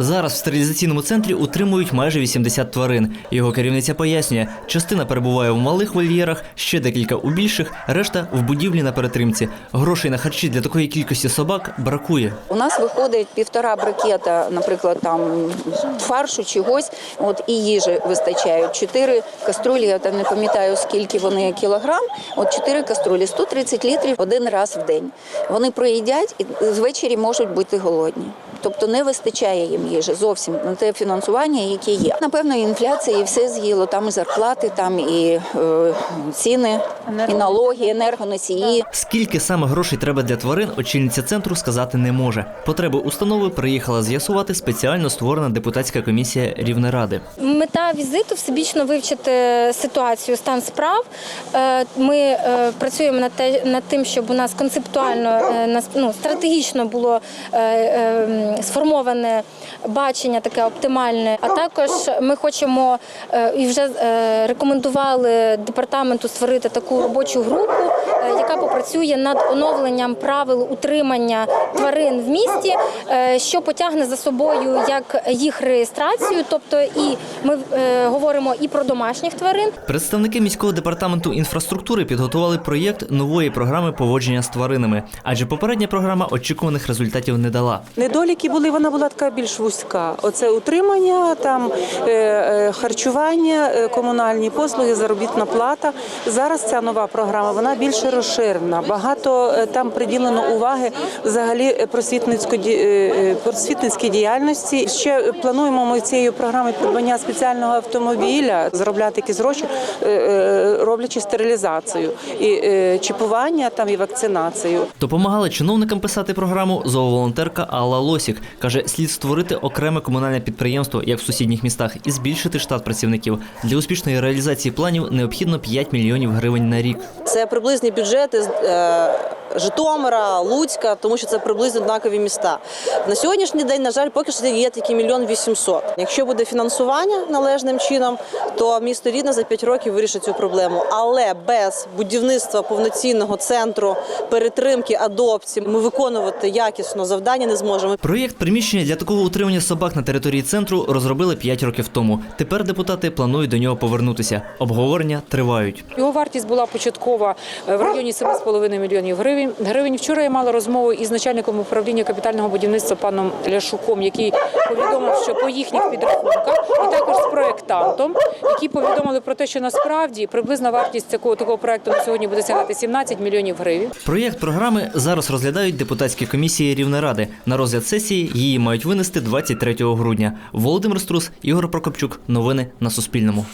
Зараз в стерилізаційному центрі утримують майже 80 тварин. Його керівниця пояснює, частина перебуває в малих вольєрах, ще декілька у більших, решта в будівлі на перетримці. Грошей на харчі для такої кількості собак бракує. У нас виходить півтора брикета, наприклад, там фаршу чогось, от і їжі вистачають. Чотири каструлі, я там не пам'ятаю скільки вони кілограм. От чотири каструлі, 130 літрів один раз в день. Вони проїдять і ввечері можуть бути голодні. Тобто не вистачає їм їжі зовсім на те фінансування, яке є. Напевно, інфляція і все з'їло. Там і зарплати, там і е, ціни, і налоги, енергоносії. Скільки саме грошей треба для тварин, очільниця центру сказати не може. Потреби установи приїхала з'ясувати спеціально створена депутатська комісія Рівнеради. Мета візиту всебічно вивчити ситуацію, стан справ. Е, Ми е, працюємо над те над тим, щоб у нас концептуально е, ну, стратегічно було сформоване бачення таке оптимальне. А також ми хочемо е, і вже е, рекомендували департаменту створити таку робочу групу, е, яка попрацює над оновленням правил утримання тварин в місті, що потягне за собою як їх реєстрацію, тобто і ми говоримо і про домашніх тварин. Представники міського департаменту інфраструктури підготували проєкт нової програми поводження з тваринами, адже попередня програма очікуваних результатів не дала. Недоліки були, вона була така більш вузька. Оце утримання, там е, е, харчування, е, комунальні послуги, заробітна плата. Зараз ця нова програма вона більше розширена. Багато там приділено уваги взагалі просвітницькій діяльності. Ще плануємо ми цією програмою придбання спеціального автомобіля, заробляти якісь гроші, роблячи стерилізацію і чіпування там і вакцинацію. Допомагала чиновникам писати програму зооволонтерка Алла Лосік. Каже, слід створити окреме комунальне підприємство, як в сусідніх містах, і збільшити штат працівників. Для успішної реалізації планів необхідно 5 мільйонів гривень на рік. Це приблизні бюджети з е, Житомира, Луцька, тому що це приблизно однакові міста. На сьогоднішній день, на жаль, поки що є тільки мільйон вісімсот. Якщо буде фінансування належним чином, то місто Рідне за 5 років вирішить цю проблему. Але без будівництва повноцінного центру перетримки адопції ми виконувати якісно завдання не зможемо. Проєкт приміщення для такого утримання собак на території центру розробили 5 років тому. Тепер депутати планують до нього повернутися. Обговорення тривають. Його вартість була початкова е, в районі 7,5 мільйонів гривень. гривень. Вчора я мала розмову із начальником управління капітального будівництва паном Ляшуком, який повідомив, що по їхніх підрахунках, і також з проєктантом, які повідомили про те, що насправді приблизна вартість такого такого проекту на сьогодні буде сягати 17 мільйонів гривень. Проєкт програми зараз розглядають депутатські комісії Рівнеради. На розгляд сесії її мають винести 23 грудня. Володимир Струс, Ігор Прокопчук. Новини на Суспільному.